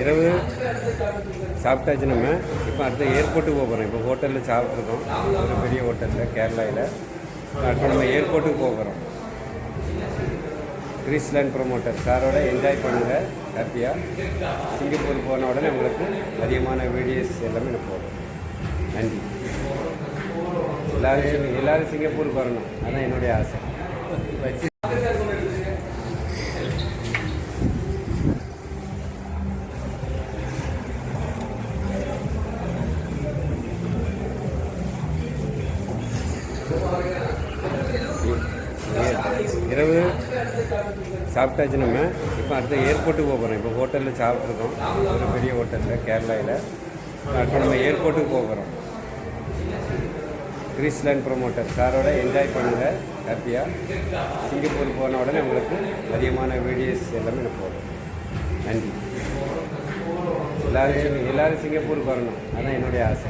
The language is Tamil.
இரவு சாப்பிட்டாச்சு நம்ம. இப்போ அடுத்த ஏர்போர்ட்டுக்கு போக போகிறோம் இப்போ ஹோட்டலில் சாப்பிட்ருக்கோம் ஒரு பெரிய ஹோட்டலில் கேரளாவில் அடுத்து நம்ம ஏர்போர்ட்டுக்கு போக போகிறோம் கிரீஸ்லேண்ட் ப்ரொமோட்டர் சாரோட என்ஜாய் பண்ணுங்கள் ஹாப்பியாக சிங்கப்பூர் போன உடனே உங்களுக்கு அதிகமான வீடியோஸ் எல்லாமே நான் போகிறோம் நன்றி. எல்லோரும் எல்லோரும் சிங்கப்பூருக்கு வரணும். அதுதான் என்னுடைய ஆசை. இரவு சாப்பிட்டாச்சு நம்ம. இப்போ அடுத்த ஏர்போர்ட்டுக்கு போக போகிறோம் இப்போ ஹோட்டலில் சாப்பிட்ருக்கோம் ஒரு பெரிய ஹோட்டலில் கேரளாவில் அடுத்து நம்ம ஏர்போர்ட்டுக்கு போக போகிறோம் கிரீஸ்லேண்ட் ப்ரொமோட்டர் சாரோட என்ஜாய் பண்ணுங்கள் ஹாப்பியாக சிங்கப்பூர் போன உடனே உங்களுக்கு அதிகமான வீடியோஸ் எல்லாமே நான் போகிறோம் நன்றி. எல்லாரும் எல்லாரும் சிங்கப்பூருக்கு வரணும். அதான் என்னுடைய ஆசை.